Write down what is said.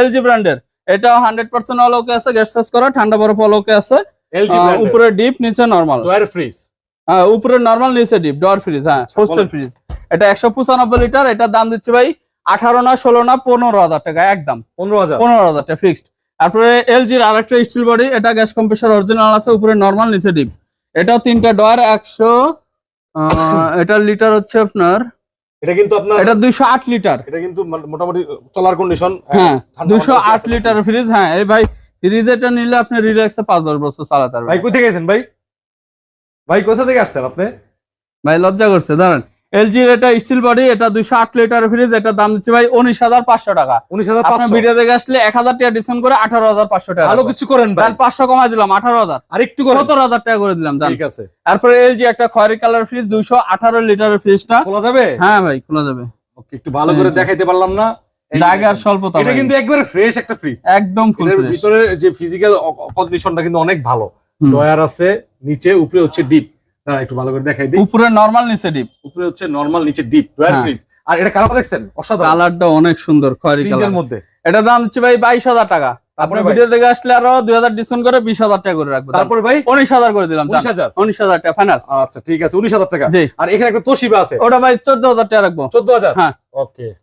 LG ব্র্যান্ডের। এটা hundred percent অলোকে আছে গ্যাস সাস করা ঠান্ডা বরফ অল ওকে আছে। উপরে ডিপ নিচে নর্মাল ডয়ার ফ্রিজ। উপরে নর্মাল নিচে ডিপ ডর ফ্রিজ হ্যাঁ আচ্ছা, হোস্টেল ফ্রিজ এটা একশো পঁচানব্বই লিটার এটার দাম দিচ্ছে ভাই আঠারো না ষোলো না পনেরো হাজার টাকা একদম। পনেরো হাজার। পনেরো হাজার টাকা ফিক্সড তারপরে এলজির আরেকটা স্টিল বডি এটা গ্যাস কম্প্রেসার অরিজিনাল আছে উপরে নর্মাল নিচে ডিপ এটাও তিনটা ডয়ার একশো এটার লিটার হচ্ছে আপনার এটা কিন্তু আপনার এটা দুইশো আট লিটার। এটা কিন্তু মোটামুটি চলার কন্ডিশন হ্যাঁ দুশো আট লিটার ফ্রিজ হ্যাঁ এই ভাই ফ্রিজ এটা নিলে আপনি রিল্যাক্সে পাঁচ দশ বছর চালাতে ভাই পারবেন কোথায় গেছেন ভাই? ভাই কোথা থেকে আসছেন আপনি? ভাই লজ্জা করছে দাঁড়ান। এলজির এটা স্টিল বডি এটা দুইশো আট লিটার ফ্রিজ এটা দাম দিচ্ছে ভাই উনিশ হাজার পাঁচশো টাকা। উনিশ হাজার আপনার ভিডিও দেখে আসলে এক হাজার টাকা ডিসকাউন্ট করে আঠারো হাজার পাঁচশো টাকা ভালো কিছু করেন ভাই। পাঁচশো কমাই দিলাম আঠারো হাজার। আর একটু সত্তর হাজার টাকা করে দিলাম ঠিক আছে। তারপরে এলজি একটা খয়েরি কালার ফ্রিজ দুইশো আঠারো লিটারের ফ্রিজটা খোলা যাবে? হ্যাঁ ভাই খোলা যাবে। ওকে একটু ভালো করে দেখাইতে পারলাম না। জায়গার। স্বল্পতা এটা কিন্তু একবারে ফ্রেশ একটা ফ্রিজ একদম ফুল ফ্রেশ ভিতরে যে ফিজিক্যাল কন্ডিশনটা কিন্তু অনেক ভালো। ডয়ার আছে নিচে উপরে হচ্ছে ডিপ একটু ভালো করে দেখাই দিই। উপরে নর্মাল নিচে ডিপ উপরে হচ্ছে নরমাল নিচে ডিপ ডয়ার হ্যাঁ। ফ্রিজ আর এটা কালার দেখছেন? অসাধারণ। কালারটা অনেক সুন্দর খয়েরি কালার মধ্যে। এটা দাম হচ্ছে ভাই বাইশ হাজার টাকা। তারপরে ভিডিও দেখে আসলে আরও দুই হাজার ডিসকাউন্ট করে বিশ হাজার টাকা করে রাখব। তারপরে ভাই? উনিশ হাজার করে দিলাম উনিশ হাজার। উনিশ হাজার টাকা ফাইনাল আচ্ছা ঠিক আছে উনিশ হাজার টাকা। জি। আর এখানে একটা তোশিবা আছে। ওটা ভাই চোদ্দ হাজার টাকা রাখব। চোদ্দ হাজার? হ্যাঁ। ওকে